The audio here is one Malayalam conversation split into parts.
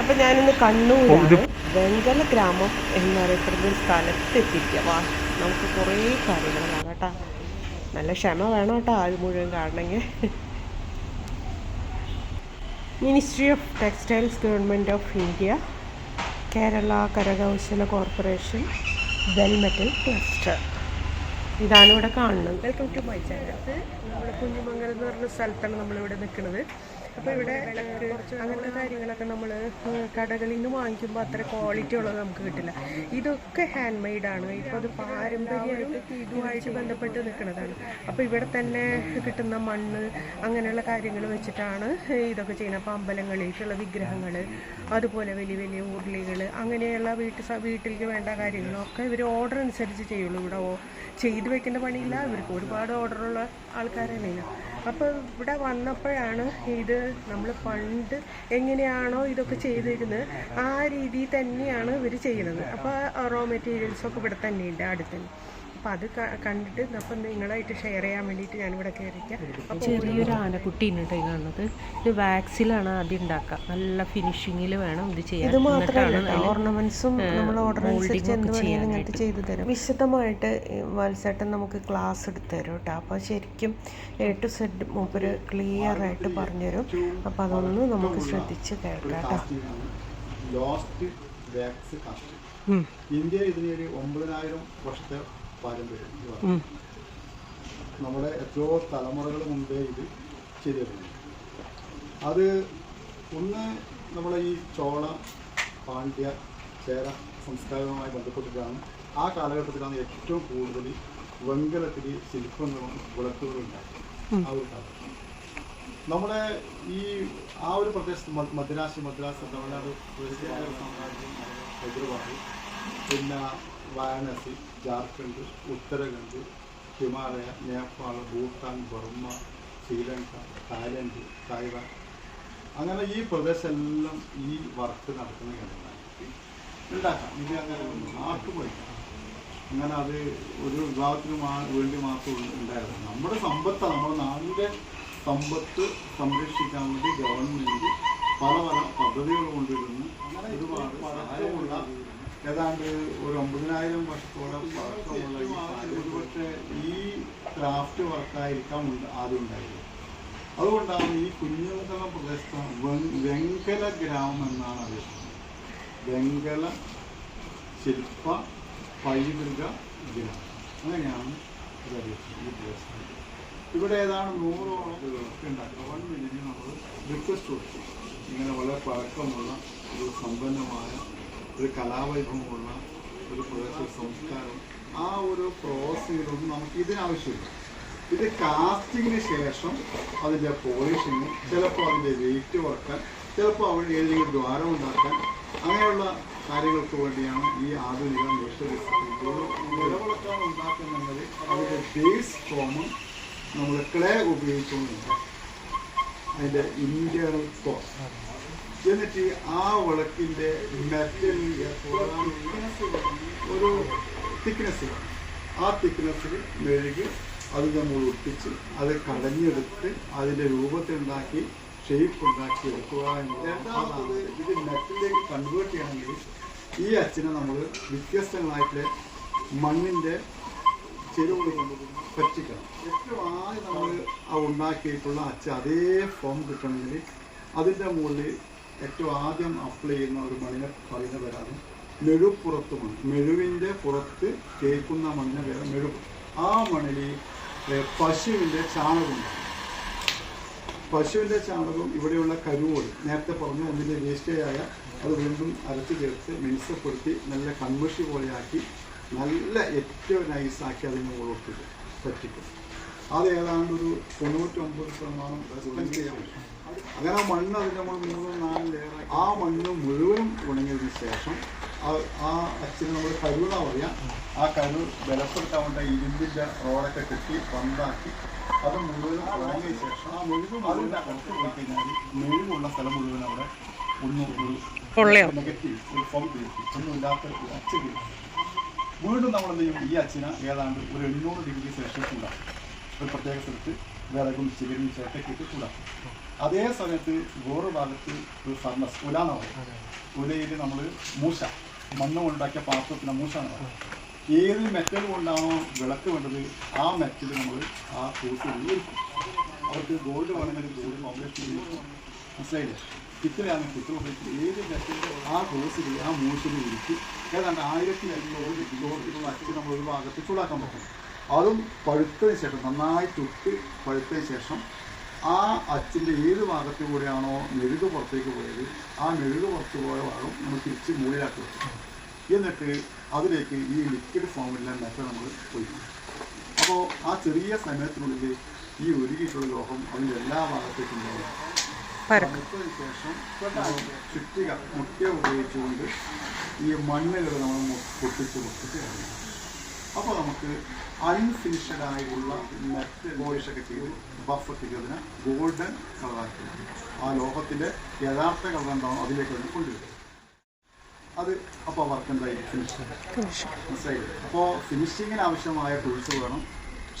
അപ്പം ഞാനിന്ന് കണ്ണൂരാണ്. വെങ്കല ഗ്രാമം എന്നറിയപ്പെടുന്ന ഒരു സ്ഥലത്ത് എത്തിക്കുക വാ നമുക്ക് കുറേ കാര്യങ്ങൾ കാണാം കേട്ടോ. നല്ല ക്ഷമ വേണം കേട്ടോ അത് മുഴുവൻ കാണണമെങ്കിൽ. Ministry of textiles government of India Kerala കരകൗശല കോർപ്പറേഷൻ വെൽമെറ്റൽ ക്ലസ്റ്റർ ഇതാണ് ഇവിടെ കാണുന്നത്. വെൽക്കം ടു മൈ ചാനൽ നമ്മുടെ കുഞ്ഞുമംഗലം എന്ന് പറഞ്ഞ സ്ഥലത്താണ് നമ്മളിവിടെ നിൽക്കുന്നത്. അപ്പോൾ ഇവിടെ അങ്ങനത്തെ കാര്യങ്ങളൊക്കെ നമ്മൾ കടകളിൽ നിന്ന് വാങ്ങിക്കുമ്പോൾ അത്ര ക്വാളിറ്റി ഉള്ളത് നമുക്ക് കിട്ടില്ല. ഇതൊക്കെ ഹാൻഡ് മെയ്ഡാണ് ഇപ്പോൾ അത് പാരമ്പര്യമായിട്ട് ഇതുമായിട്ട് ബന്ധപ്പെട്ട് നിൽക്കുന്നതാണ്. അപ്പോൾ ഇവിടെ തന്നെ കിട്ടുന്ന മണ്ണ് അങ്ങനെയുള്ള കാര്യങ്ങൾ വെച്ചിട്ടാണ് ഇതൊക്കെ ചെയ്യുന്നത്. അപ്പോൾ അമ്പലങ്ങളിലേക്കുള്ള വിഗ്രഹങ്ങൾ അതുപോലെ വലിയ വലിയ ഉരുളികൾ അങ്ങനെയുള്ള വീട്ടിൽ സ- വീട്ടിലേക്ക് വേണ്ട കാര്യങ്ങളൊക്കെ ഇവർ ഓർഡർ അനുസരിച്ച് ചെയ്യുള്ളൂ. ഇവിടെ ചെയ്തു വെക്കേണ്ട പണിയില്ല. ഇവർക്ക് ഒരുപാട് ഓർഡറുള്ള ആൾക്കാരാണ് അപ്പോൾ ഇവിടെ വന്നപ്പോഴാണ് ഇത് നമ്മൾ പണ്ട് എങ്ങനെയാണോ ഇതൊക്കെ ചെയ്തിരുന്നത് ആ രീതിയിൽ തന്നെയാണ് ഇവർ ചെയ്യുന്നത്. അപ്പോൾ റോ മെറ്റീരിയൽസൊക്കെ ഇവിടെ തന്നെയുണ്ട് അടുത്ത് അപ്പോൾ അത് കണ്ടിട്ട് അപ്പം നിങ്ങളായിട്ട് ഷെയർ ചെയ്യാൻ വേണ്ടിയിട്ട് ഞാനിവിടെ കയറിക്കാം ചെറിയൊരു ആനക്കുട്ടി ഇന്നിട്ട് കാണുന്നത്. ഇത് വാക്സിലാണ് ആദ്യം ഉണ്ടാക്കുക നല്ല ഫിനിഷിങ്ങിൽ വേണം ഇത് ചെയ്യാൻ. ഇത് മാത്രമല്ല ഓർണമെന്റ്സും നമ്മൾ ഓർഡർ അനുസരിച്ച് എന്ത് വേണമെങ്കിലും ഇങ്ങനത്തെ ചെയ്തു തരും. വിശദമായിട്ട് മത്സരട്ടൻ നമുക്ക് ക്ലാസ് എടുത്തു തരും കേട്ടോ അപ്പോൾ ശരിക്കും എ ടു സെഡ് മൂപ്പര് ക്ലിയർ ആയിട്ട് പറഞ്ഞുതരും. അപ്പോൾ അതൊന്ന് നമുക്ക് ശ്രദ്ധിച്ച് കേൾക്കാം കേട്ടോ ഇന്ത്യ ഇതിനൊരു ഒരു ഒമ്പതിനായിരം വർഷത്തെ പാരമ്പര്യം നമ്മുടെ എത്രയോ തലമുറകൾ മുമ്പേ ഇത് ചെയ്തിരുന്നു. അത് ഒന്ന് നമ്മളെ ഈ ചോള പാണ്ഡ്യ ചേര സംസ്കാരവുമായി ബന്ധപ്പെട്ടിട്ടാണ് ആ കാലഘട്ടത്തിലാണ് ഏറ്റവും കൂടുതൽ വെങ്കലത്തിൽ ശില്പങ്ങളും വിളക്കുകളും ഉണ്ടായത് ആ ഒരു കാലത്ത് നമ്മുടെ ഈ ആ ഒരു പ്രദേശത്ത് മദ്രാശി മദ്രാസ് തമിഴ്നാട് സാമ്രാജ്യം ഹൈദരാബാദ് പിന്നെ Varanasi Jharkhand Uttarakhand Himalaya Nepal Bhutan Burma Sri Lanka Thailand Taiwan. അങ്ങനെ ഈ പ്രദേശമെല്ലാം ഈ വർക്ക് നടക്കുന്ന കേന്ദ്രങ്ങളാണ്. ഉണ്ടാക്കാം ഇത് അങ്ങനെ ആട്ടുപോയിക്കാം അങ്ങനെ അത് ഒരു വിഭാഗത്തിന് വേണ്ടി മാത്രം ഉണ്ടായിരുന്നു. നമ്മുടെ സമ്പത്ത് നമ്മുടെ നാടിന്റെ സമ്പത്ത് സംരക്ഷിക്കാൻ വേണ്ടി ഗവൺമെന്റ് പല പല പദ്ധതികൾ കൊണ്ടുവരുന്നു. അങ്ങനെ ഒരുപാട് സഹായമുള്ള ഏതാണ്ട് ഒരു ഒമ്പതിനായിരം വർഷത്തോളം പഴക്കമുള്ള ഈ സാധനം. ഒരുപക്ഷെ ഈ ക്രാഫ്റ്റ് വർക്കായിരിക്കാം ആദ്യം ഉണ്ടായത് അതുകൊണ്ടാണ് ഈ കുഞ്ഞുമുഖം പ്രദേശത്ത് വെങ്കല ഗ്രാമം എന്നാണ് അറിയപ്പെടുന്നത്. വെങ്കല ശില്പ പൈതൃക ഗ്രാമം. അങ്ങനെയാണ് ഇത് അറിയപ്പെടുന്നത് ഈ പ്രദേശത്ത്. ഇവിടെ ഏതാണ് നൂറോളം ഉണ്ടാക്കുക. ഉണ്ടാക്കി ഗവൺമെന്റിന് നമ്മൾ റിക്വസ്റ്റ് കൊടുത്തു. ഇങ്ങനെ വളരെ പഴക്കമുള്ള ഒരു സമ്പന്നമായ ഒരു കലാവൈഭവമുള്ള ഒരു പ്രദേശ സംസ്കാരം ആ ഒരു പ്രോസസ്സിലൊന്നും നമുക്ക് ഇതിനാവശ്യമില്ല ഇത് കാസ്റ്റിങ്ങിന് ശേഷം അതിന്റെ പോളിഷിങ് ചിലപ്പോൾ അതിന്റെ വെയിറ്റ് കുറയ്ക്കാൻ ചിലപ്പോൾ അവിടെ ഏതെങ്കിലും ദ്വാരം ഉണ്ടാക്കാൻ അങ്ങനെയുള്ള കാര്യങ്ങൾക്ക് വേണ്ടിയാണ് ഈ ആധുനിക നിലവിളക്കാൻ ഉണ്ടാക്കുന്നത് അതിന്റെ ബേസ് ഫോമും നമ്മൾ ക്ലേ ഉപയോഗിച്ചുകൊണ്ടുണ്ട് അതിന്റെ ഇന്റേണൽ കോസ് എന്നിട്ട് ആ വിളക്കിന്റെ മെറ്റൽ ഒരു തിക്നെസ് ആ തിക്നെസ്സിൽ മെഴുകി അത് നമ്മൾ ഒട്ടിച്ച് അത് കടഞ്ഞെടുത്ത് അതിന്റെ രൂപത്തിലുണ്ടാക്കി ഷേപ്പ് ഉണ്ടാക്കി എടുക്കുക എന്നുള്ളത് ഇത് മെറ്റലിലേക്ക് കൺവേർട്ട് ചെയ്യണമെങ്കിൽ ഈ അച്ഛനെ നമ്മൾ വ്യത്യസ്തങ്ങളായിട്ടുള്ള മണ്ണിന്റെ ചെരുവുകൾ കൊണ്ട് പറ്റിക്കണം. ഏറ്റവും ആദ്യം നമ്മൾ ആ ഉണ്ടാക്കിയിട്ടുള്ള അച്ച അതേ ഫോം കിട്ടണമെങ്കിൽ അതിന്റെ മുകളിൽ ഏറ്റവും ആദ്യം അപ്ലൈ ചെയ്യുന്ന ഒരു മണ്ണിനെ പറയുന്ന പേരാണ് മെഴുപ്പുറത്ത് മണ്ണ് മെഴുവിന്റെ പുറത്ത് തേക്കുന്ന മണ്ണിനെ പേര് മെഴുപ്പ് ആ മണ്ണിൽ പശുവിന്റെ ചാണകം പശുവിന്റെ ചാണകം ഇവിടെയുള്ള കരുവോട് നേരത്തെ പറഞ്ഞു ഒന്നിന്റെ വേസ്റ്റേജായ അത് വീണ്ടും അരച്ച് ചേർത്ത് മിനുസപ്പെടുത്തി നല്ല കൺമഷി പോലെയാക്കി നല്ല ഏറ്റവും നൈസാക്കി അതിനെ മുകളിലോട്ട് പറ്റിക്കും. അത് ഏതാണ്ട് ഒരു തൊണ്ണൂറ്റൊമ്പത് ശതമാനം റെസ്പെക്ട് ചെയ്യാൻ പറ്റും. അങ്ങനെ ആ മണ്ണ് അതിന് നമ്മൾ മൂന്ന് നാല് ലെയർ ആ മണ്ണ് മുഴുവനും ഉണങ്ങിയതിന് ശേഷം ആ- അച്ഛന് നമ്മൾ കരുവെന്നാ പറയാം. ആ കരു ബലപ്പെടുത്താൻ വേണ്ട ഇരുമ്പിന്റെ റോഡൊക്കെ കെട്ടി പന്താക്കി അത് മുഴുവനും ഉണങ്ങിയ ശേഷം ആ മുഴുവൻ അതിന്റെ പുറത്ത് പോയി കഴിഞ്ഞാൽ മുഴുവുള്ള സ്ഥലം മുഴുവൻ അവിടെ ഒന്ന് ഒരു പൊള്ളയോ? നെഗറ്റീവ് ഒരു ഫോം തീർത്തി ഒന്നുമില്ലാത്ത അച്ഛ വീണ്ടും ചെയ്യും? ഈ അച്ഛന ഏതാണ്ട് ഒരു എണ്ണൂറ് ഡിഗ്രി സെൽഷ്യസ് ഉണ്ടാകും ഒരു പ്രത്യേക സ്ഥലത്ത് വിറകും ചികരും ചേട്ടൊക്കെ ഇട്ട് ചൂടാക്കും അതേ സമയത്ത് വേറൊരു ഭാഗത്ത് ഒരു ഫർണസ് ഉല എന്ന് പറയും ഉലയിൽ നമ്മൾ മൂശ മണ്ണ് കൊണ്ടുണ്ടാക്കിയ പാത്രത്തിന് മൂശ എന്ന് പറയും ഏത് മെറ്റൽ കൊണ്ടാണോ വിളക്ക് വേണ്ടത് ആ മെറ്റൽ നമ്മൾ ആ കൂട്ടി ഉപയോഗിക്കും അവർക്ക് ഗോൾഡ് വേണമെങ്കിൽ ഗോൾഡ് കോമ്പറേഷൻ മനസ്സിലായില്ലേ? പിത്തൽ ഉപയോഗിച്ച് ഏത് മെറ്റലിന്റെ ആ ഡോസിൽ ആ മൂശിൽ ഇരിക്കും ഏതാണ്ട് ആയിരത്തി അഞ്ഞൂറ് ഗോൾഡ് അച്ച് നമ്മൾ ഒരു ഭാഗത്ത് ചൂടാക്കാൻ പറ്റും. അതും പഴുത്തതിന് ശേഷം നന്നായി ചുട്ടി പഴുത്തതിന് ശേഷം ആ അച്ചിന്റെ ഏത് ഭാഗത്തു കൂടെയാണോ മെഴുക് പുറത്തേക്ക് പോയത് ആ മെഴുക് പുറത്ത് പോയ ഭാഗം നമ്മൾ തിരിച്ച് മുകളിലാക്കി വെക്കും. എന്നിട്ട് അതിലേക്ക് ഈ ലിക്വിഡ് ഫോമിലുള്ള മെറ്റൽ നമ്മൾ ഒഴിക്കും. അപ്പോൾ ആ ചെറിയ സമയത്തിനുള്ളിൽ ഈ ഒരുക്കിയിട്ടുള്ള ലോഹം അതിന്റെ എല്ലാ ഭാഗത്തേക്കും പരക്കും. ശേഷം ചുറ്റിക മുട്ട ഉപയോഗിച്ചുകൊണ്ട് ഈ മണ്ണുകൾ നമ്മൾ പൊട്ടിച്ച് പൊട്ടിച്ച് കളയും. അപ്പോൾ നമുക്ക് അൺഫിനിഷഡ് ആയിട്ടുള്ള മെറ്റ് പോളിഷൊക്കെ ചെയ്ത് ബഫ് ചെയ്ത് അതിനെ ഗോൾഡൻ കളറാക്കി ആ ലോഹത്തിന്റെ യഥാർത്ഥ കളർ എന്താണോ അതിലേക്ക് തന്നെ കൊണ്ടുവരും. അത് അപ്പോൾ വർക്ക് എന്തായി ഫിനിഷ് മനസ്സിലായി അപ്പോൾ ഫിനിഷിങ്ങിന് ആവശ്യമായ ടൂൾസ് വേണം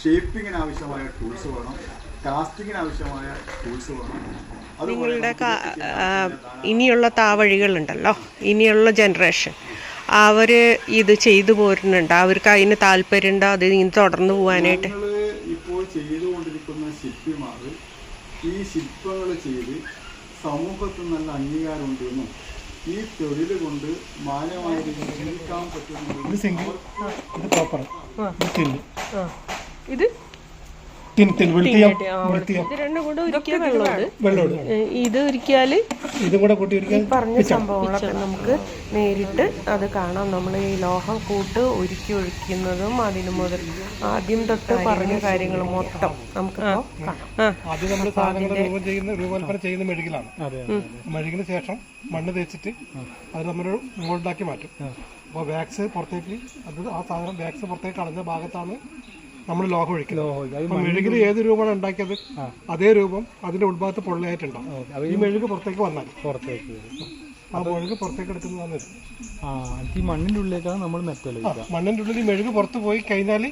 ഷേപ്പിങ്ങിന് ആവശ്യമായ ടൂൾസ് വേണം കാസ്റ്റിങ്ങിന് ആവശ്യമായ ടൂൾസ് വേണം. നിങ്ങളുടെ ഇനിയുള്ള താവഴികളുണ്ടല്ലോ ഇനിയുള്ള ജനറേഷൻ അവർ ഇത് ചെയ്തു പോരുന്നുണ്ട്. അവർക്ക് അതിന് താല്പര്യമുണ്ടോ. അത് ഇനി തുടർന്ന് പോകാനായിട്ട് ഇപ്പോൾ ചെയ്തുകൊണ്ടിരിക്കുന്ന ശില്പിമാർ ഈ ശില്പങ്ങൾ ചെയ്ത് സമൂഹത്തിൽ നല്ല അംഗീകാരമുണ്ടെന്നും ഈ തൊഴിൽ കൊണ്ട് മാന്യമായ രീതിയിൽ ജീവിക്കാൻ പറ്റുമെന്നും ഇത് ഇത് വെളുത്തിയം വെളുത്തിയം രണ്ടും കൂടെ ഒരിക്കൽ വെള്ളമുണ്ട്. വെള്ളമുണ്ട് ഇത് ഒരിക്കൽ ഇതും കൂടെ കൂട്ടി ഒരിക്കൽ പറഞ്ഞ സംഭവങ്ങളൊക്കെ നമുക്ക് നേരിട്ട് അത് കാണാം. നമ്മൾ ഈ ലോഹം കൂട്ട് ഒരുക്കി ഒഴിക്കുന്നതും അതിന് മുതൽ ആദ്യം തൊട്ട് പറഞ്ഞ കാര്യങ്ങൾ മൊത്തം നമുക്ക് ആദ്യം നമ്മൾ സാധനങ്ങൾ രൂപം ചെയ്യുന്ന രൂപകൽപ്പന ചെയ്യുന്ന മെഴുകിലാണ്. മെഴുകിന് ശേഷം മണ്ണ് തേച്ചിട്ട് അത് നമ്മൾ മോൾഡാക്കി മാറ്റും. അപ്പോൾ വാക്സ് പുറത്തേക്ക് അത് ആ സാധനം വാക്സ് പുറത്തേക്ക് കളഞ്ഞ ഭാഗത്താണ് നമ്മൾ ലോഹം ഒഴിക്കുന്നത് മെഴുകിൽ ഏത് രൂപമാണ് ഉണ്ടാക്കിയത്? അതേ രൂപം അതിന്റെ ഉൾഭാഗത്ത് പൊള്ളയായിട്ടുണ്ടാവും. ഈ മെഴുക് പുറത്തേക്ക് വന്നാൽ. പുറത്തേക്ക് ആ മെഴുക് പുറത്തേക്ക് എടുക്കുന്നതാണ് ഇത്. ആ ഈ മണ്ണിന്റെ ഉള്ളിലേക്കാണ് നമ്മൾ മെറ്റൽ മണ്ണിന്റെ ഉള്ളിൽ മെഴുക് പുറത്ത് പോയി കഴിഞ്ഞാൽ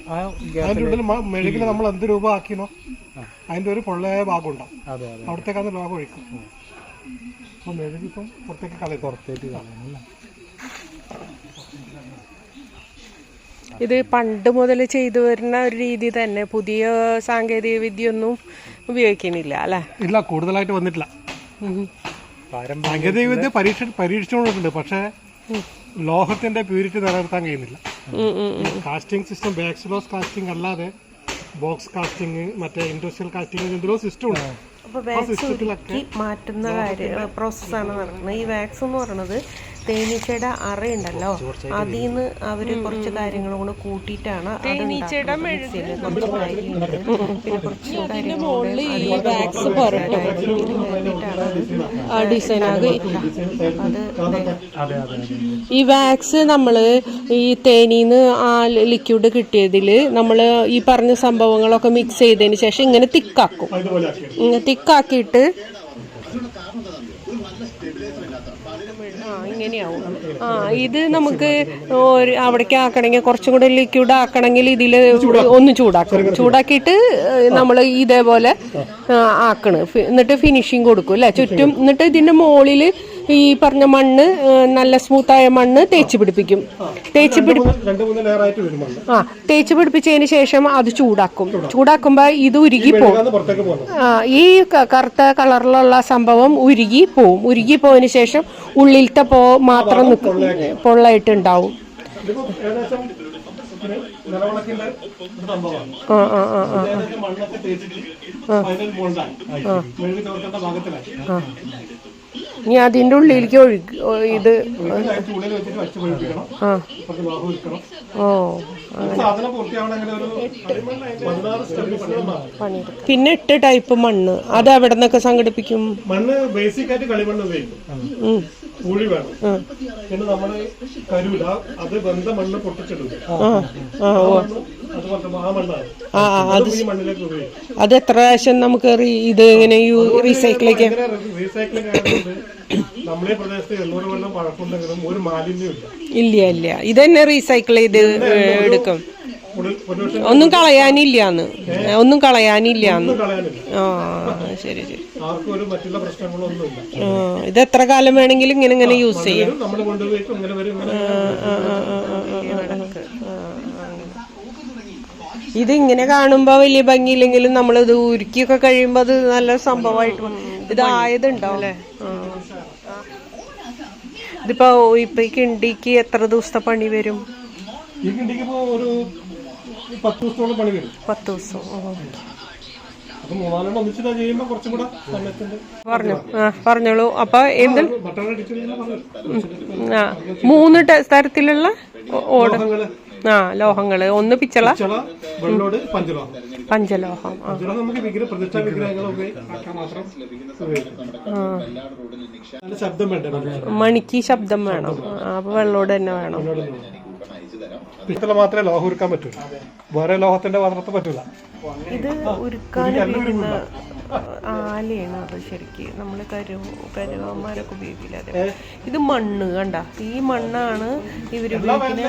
അതിന്റെ ഉള്ളിൽ മെഴുകിൽ നമ്മൾ എന്ത് രൂപ ആക്കിയോ അതിന്റെ ഒരു പൊള്ളയായ ഭാഗം ഉണ്ടാവും. അവിടത്തേക്കാണ് ലോഹം ഒഴിക്കും അപ്പൊ മെഴുകിപ്പം പുറത്തേക്ക് കളയും. പുറത്തേക്ക് കളയണല്ലേ ഇത് പണ്ട് മുതൽ ചെയ്തു വരുന്ന ഒരു രീതി തന്നെ. പുതിയ സാങ്കേതിക വിദ്യ ഒന്നും ഉപയോഗിക്കുന്നില്ല അല്ലേ? ഇല്ല കൂടുതലായിട്ട് വന്നിട്ടില്ല. സാങ്കേതിക വിദ്യ പരീക്ഷ പരീക്ഷിച്ചുകൊണ്ടിട്ടുണ്ട് പക്ഷേ ലോഹത്തിന്റെ പ്യൂരിറ്റി നിലനിർത്താൻ കഴിയുന്നില്ല. കാസ്റ്റിംഗ് സിസ്റ്റം ബാക്സിലോസ് കാസ്റ്റിംഗ് അല്ലാതെ ബോക്സ് കാസ്റ്റിംഗ് മറ്റേ ഇൻഡസ്ട്രിയൽ കാസ്റ്റിംഗ് എന്തെങ്കിലും സിസ്റ്റം ഉണ്ട്. അപ്പോൾ വാക്സ് മാറ്റുന്ന കാര്യം പ്രോസസ്സാണ് നടക്കുന്നത്. ഈ വാക്സ് എന്ന് പറയുന്നത് തേനീച്ചയുടെ അറയുണ്ടല്ലോ അതിൽ നിന്ന് അവർ കുറച്ച് കാര്യങ്ങൾ കൂടെ കൂട്ടിയിട്ടാണ് തേനീച്ചയുടെ പിന്നെ കുറച്ച് ഈ വാക്സ് നമ്മൾ ഈ തേനീന്ന് ആ ലിക്വിഡ് കിട്ടിയതിൽ നമ്മൾ ഈ പറഞ്ഞ സംഭവങ്ങളൊക്കെ മിക്സ് ചെയ്തതിന് ശേഷം ഇങ്ങനെ തിക്കാക്കും. ഇങ്ങനെ തിക്കാക്കിയിട്ട് ആ ഇങ്ങനെയാവും ആ ഇത് നമുക്ക് അവിടേക്ക് ആക്കണമെങ്കിൽ കുറച്ചും കൂടെ ലിക്വിഡ് ആക്കണമെങ്കിൽ ഇതിൽ ഒന്ന് ചൂടാക്കും ചൂടാക്കിയിട്ട് നമ്മൾ ഇതേപോലെ ആക്കണം. എന്നിട്ട് ഫിനിഷിങ് കൊടുക്കും അല്ലേ? ചുറ്റും എന്നിട്ട് ഇതിന്റെ മുകളിൽ ഈ പറഞ്ഞ മണ്ണ് നല്ല സ്മൂത്തായ മണ്ണ് തേച്ച് പിടിപ്പിക്കും. തേച്ച് പിടിപ്പിക്കും ആ തേച്ച് പിടിപ്പിച്ചതിന് ശേഷം അത് ചൂടാക്കും. ചൂടാക്കുമ്പോ ഇത് ഉരുകി പോകും. ആ, ഈ കറുത്ത കളറിലുള്ള സംഭവം ഉരുകി പോവും. ഉരുകി പോയതിന് ശേഷം ഉള്ളിലത്തെ പോ മാത്രം നിൽക്കും പൊള്ളായിട്ടുണ്ടാവും. ഉണ്ടാവും ആ ആ നിലവിളക്കിന്റെ ആ ആ ആ ആ ഏകദേശം മണ്ണൊക്കെ തേച്ചിട്ട് ഫൈനൽ മോൾഡായി മെഴുകി ചേർക്കേണ്ട ഭാഗത്തിലായി ഇനി അതിന്റെ ഉള്ളിലേക്ക് ഒഴുക്ക് ഇത് ആ. ഓ പണിയെടുക്കാം. പിന്നെ എട്ട് ടൈപ്പ് മണ്ണ് അത് എവിടെ നിന്നൊക്കെ സംഘടിപ്പിക്കും? മണ്ണ് ബേസിക് ആയിട്ട് കളിമണ്ണ് ഉപയോഗിക്കും. പൂഴി വേണം. പിന്നെ നമ്മൾ കരുവില അത് ബന്ധ മണ്ണ് പൊട്ടിച്ചിടും അത് എത്ര പ്രാവശ്യം നമുക്ക് ഇത് ഇങ്ങനെ റീസൈക്കിൾ റീസൈക്ലിംഗ് നമ്മളെ പ്രദേശത്ത് എണ്ണൂറ് വെള്ളം പഴക്കുണ്ടെങ്കിലും ഒരു മാലിന്യം ഇല്ല. ഇല്ല ഇല്ല. ഇത് തന്നെ റീസൈക്കിൾ ചെയ്ത് എടുക്കും. ഒന്നും കളയാനില്ലാന്ന്. ഒന്നും കളയാനില്ലാന്ന്. കളയാനില്ല. ആ ശരി ശരി. മറ്റുള്ള പ്രശ്നങ്ങളൊന്നുമില്ല. ആ ഇത് എത്ര കാലം വേണമെങ്കിലും ഇങ്ങനെ ഇങ്ങനെ യൂസ് ചെയ്യാം. നമ്മൾ കൊണ്ടുപോയി ഇങ്ങനെ വരും ഇങ്ങനെ ഇത് ഇങ്ങനെ കാണുമ്പോ വലിയ ഭംഗിയില്ലെങ്കിലും നമ്മൾ ഇത് ഉരുക്കിയൊക്കെ കഴിയുമ്പോ അത് നല്ല സംഭവമായിട്ട് ഇത് ആയതുണ്ടാവും. അല്ലേ? ഇതിപ്പോ ഇപ്പൊ ഈ കിണ്ടിക്ക് എത്ര ദിവസത്തെ പണി വരും? ഈ കിണ്ടിക്ക് ഒരു പത്ത് ദിവസത്തോളം പണി വരും. പത്ത് ദിവസം. ആ. അപ്പൊ മൂന്നാലെണ്ണം ഒന്നിച്ചിട്ട് ചെയ്യുമ്പോ കുറച്ചും കൂടെ സമയത്തിന്റെ പറഞ്ഞു. ആ പറഞ്ഞോളൂ. അപ്പൊ എന്ത്? ബട്ടർ ആ മൂന്ന് ടെ- തരത്തിലുള്ള ഓ- ഓട്. ആ ലോഹങ്ങൾ. ഒന്ന് പിച്ചള. വെള്ളോട് പഞ്ചലോഹം. പഞ്ചലോഹം. ആ. പഞ്ചലോഹം നമുക്ക് വിഗ്രഹ പ്രതിഷ്ഠാ വിഗ്രഹങ്ങളൊക്കെ ആക്കാൻ മാത്രം ഉപയോഗിക്കാം. നല്ല ശബ്ദം വേണ്ട? മണിക്ക് ശബ്ദം വേണം. ആ, അപ്പൊ വെള്ളോട് തന്നെ വേണം. പിത്തള മാത്രമേ ലോഹം ഉരുക്കാൻ പറ്റുള്ളൂ വേറെ ലോഹത്തിന്റെ പാത്രത്തിൽ പറ്റൂല. ഇത് ഉരുക്കാൻ ഉപയോഗിക്കുന്ന ആലയാണ് അത് ശരിക്ക്. നമ്മൾ കരു കരുവന്മാരൊക്കെ ഉപയോഗിക്കില്ല അതെ? ഇത് മണ്ണ് കണ്ട? ഈ മണ്ണാണ് ഇവർ ഉപയോഗിക്കുന്ന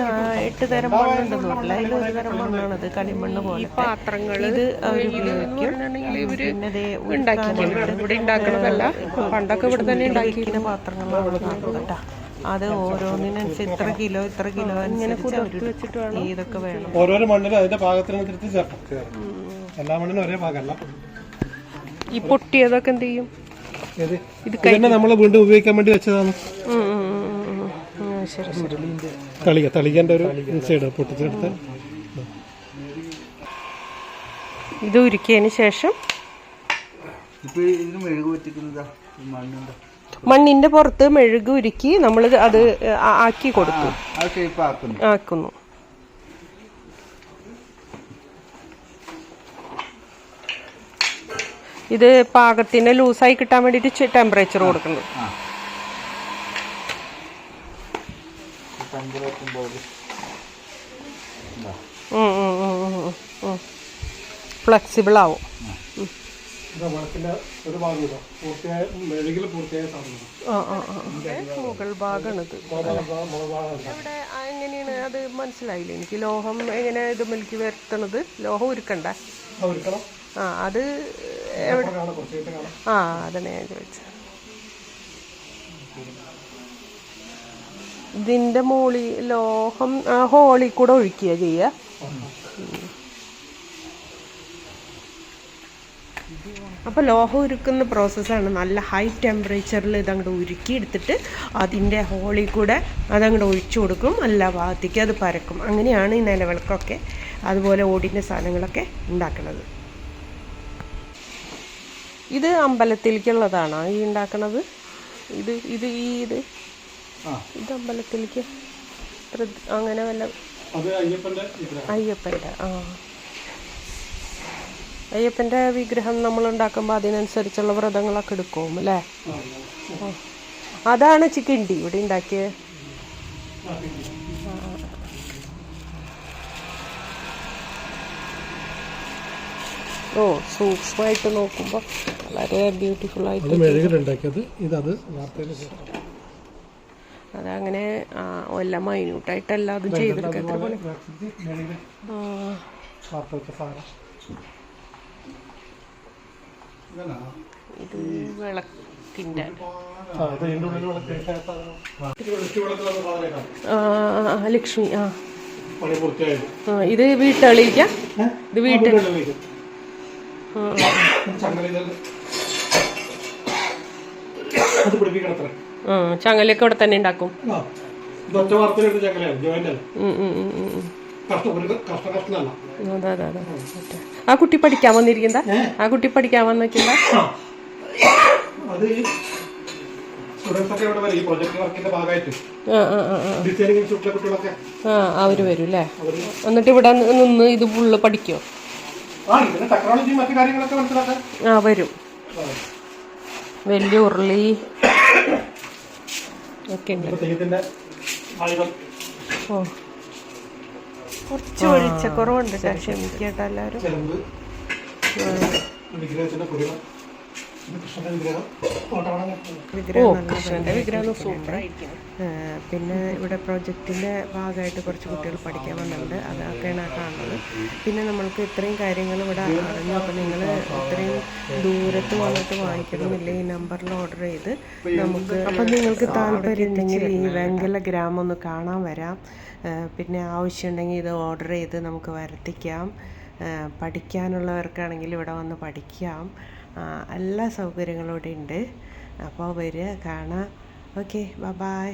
എട്ട് തരം മണ്ണുണ്ടെന്ന് പറഞ്ഞില്ല? അതിൽ ഒരു തരം മണ്ണാണത് കളിമണ്ണ് പോലെ. പാത്രങ്ങൾ ഇത് അവർ ഉപയോഗിക്കും. പിന്നെ ദേ ഉണ്ടാക്കിയിട്ടുണ്ട് ഇവിടെ ഉണ്ടാക്കണതല്ല. പണ്ടൊക്കെ ഇവിടെ തന്നെ ഉണ്ടാക്കിയിരിക്കുന്ന പാത്രങ്ങളാണ് കേട്ടോ. അത് ഓരോന്നിനനുസരിച്ച് ഇത്ര കിലോ ഇത്ര കിലോ ഇങ്ങനെ കുതിർത്ത് വെച്ചിട്ട് വേണം. ഇതൊക്കെ വേണം. ഓരോരോ മണ്ണിലും അതിന്റെ പാകത്തിനനുസരിച്ച് ചേർക്കണം. എല്ലാ മണ്ണിനും ഒരേ ഭാഗമല്ല ഈ പൊട്ടിയതൊക്കെ എന്ത് ചെയ്യും? ഇത് തന്നെ നമ്മൾ വീണ്ടും ഉപയോഗിക്കാൻ വേണ്ടി വെച്ചതാണ്. തളിക തളികന്റെ ഒരു സൈഡ് പൊട്ടിച്ചെടുത്ത്. ഇത് ഉരുക്കിയതിന് ശേഷം? ഇപ്പൊ ഇതിന് മെഴുക് പറ്റിക്കുന്നതാ ഈ മണ്ണിന്റെ പുറത്ത് മെഴുക് ഉരുക്കി നമ്മൾ അത് ആക്കി കൊടുക്കും ആക്കുന്നു. ഇത് പാകത്തിന് ലൂസായി കിട്ടാൻ വേണ്ടിയിട്ട് ടെമ്പറേച്ചർ കൊടുക്കുന്നു. ഫ്ലെക്സിബിൾ ആവും. ഒരു ഭാഗമില്ല പൂർത്തിയായ മെഴുകിൽ പൂർത്തിയായ മുകൾ ഭാഗമാണിത്. ഇവിടെ ആ എങ്ങനെയാണ്? അത് മനസ്സിലായില്ല? എനിക്ക് ലോഹം എങ്ങനെ ഇത് മിൽക്ക് വരുത്തണത്? ലോഹം ഉരുക്കണ്ട. ആ അത് എവിടെ? ആ അതന്നെ ഞാൻ ചോദിച്ചത്. ഇതിന്റെ മോളി ലോഹം ഹോളി കൂടെ ഒഴിക്കുക ചെയ്യുക അപ്പോൾ ലോഹം ഉരുക്കുന്ന പ്രോസസ്സാണ് നല്ല ഹൈ ടെമ്പറേച്ചറിൽ ഇതങ്ങോട്ട് ഉരുക്കിയെടുത്തിട്ട് അതിന്റെ ഹോളിൽ കൂടെ അതങ്ങോട്ട് ഒഴിച്ചു കൊടുക്കും. നല്ല ഭാഗത്തേക്ക് അത് പരക്കും. അങ്ങനെയാണ് ഈ നിലവിളക്കൊക്കെ അതുപോലെ ഓടിന്റെ സാധനങ്ങളൊക്കെ ഉണ്ടാക്കുന്നത് ഇത് അമ്പലത്തിലേക്കുള്ളതാണോ. ഈ ഉണ്ടാക്കണത്? ഇത് ഇത് ഈ ഇത്? ഇത് അമ്പലത്തിലേക്ക് അങ്ങനെ വല്ല അയ്യപ്പന്റെ ആ. അയ്യപ്പന്റെ വിഗ്രഹം നമ്മൾ ഉണ്ടാക്കുമ്പോൾ അതിനനുസരിച്ചുള്ള വ്രതങ്ങളൊക്കെ എടുക്കും അല്ലേ? അതാണ് ചിക്കിണ്ടി ഇവിടെ ഉണ്ടാക്കിയത് ഓ സൂക്ഷ്മമായിട്ട് നോക്കുമ്പോൾ വളരെ ബ്യൂട്ടിഫുൾ ആയിട്ട് അതങ്ങനെ വല്ല ഇത് അത് എത്ര പണി മെഴുകിൽ ആ, വാർത്ത വെച്ച സാധനം ഇത് വിളക്കിന്റെ ആ ഇത് ഇതിന്റെ ഉള്ളിലുള്ള കേസായ സാധനം വെളിച്ചുവിളക്കുള്ള സാധനമായിട്ടാണ് ആ, ആ, ലക്ഷ്മി ആ. ഇത് വീട്ടുകളിലേക്കാ ഇത് വീട്ടിൽ. ചങ്ങലൊക്കെ ഇവിടെ തന്നെ ഉണ്ടാക്കും. ഇത് ഒറ്റ വാർത്തയിലെടുത്ത ചങ്ങലയാണ് ജോയിന്റ് അതെ അതെ അതെ. ആ കുട്ടി പഠിക്കാൻ വന്നിരിക്കുന്ന? ആ കുട്ടി പഠിക്കാൻ വന്നിരിക്കുന്ന? അത് ആ അവർ വരും അല്ലേ എന്നിട്ട് ഇവിടെ നിന്ന് ഇത് ഫുള്ള് പഠിക്കോ? ആ വരും. വലിയ ഉരുളി ഒക്കെ ഉണ്ട്. ഓ. കുറച്ച് വെളിച്ചക്കുറവുണ്ട് ക്ഷമിക്കട്ടെ എല്ലാവരും. വിഗ്രഹം. കൃഷ്ണന്റെ വിഗ്രഹം സൂപ്പർ പിന്നെ ഇവിടെ പ്രൊജക്റ്റിന്റെ ഭാഗമായിട്ട് കുറച്ച് കുട്ടികൾ പഠിക്കാൻ വന്നിട്ടുണ്ട്. അതൊക്കെയാണ് കാണുന്നത്. പിന്നെ നമ്മൾക്ക് ഇത്രയും കാര്യങ്ങൾ ഇവിടെ അറിഞ്ഞു. അപ്പോൾ നിങ്ങൾ ഇത്രയും ദൂരത്ത് വന്നിട്ട് വാങ്ങിക്കണമെന്നില്ല ഈ നമ്പറിൽ ഓർഡർ ചെയ്ത്? നമുക്ക് അപ്പം നിങ്ങൾക്ക് താല്പര്യം ഉണ്ടെങ്കിൽ ഈ വെങ്കല ഗ്രാമം ഒന്ന് കാണാൻ വരാം. പിന്നെ ആവശ്യമുണ്ടെങ്കിൽ ഇത് ഓർഡർ ചെയ്ത് നമുക്ക് വരുത്തിക്കാം. പഠിക്കാനുള്ളവർക്കാണെങ്കിൽ ഇവിടെ വന്ന് പഠിക്കാം. എല്ലാ സൗകര്യങ്ങളും ഇവിടെ ഉണ്ട്. അപ്പോൾ വരിക കാണാം ഓക്കെ ബൈ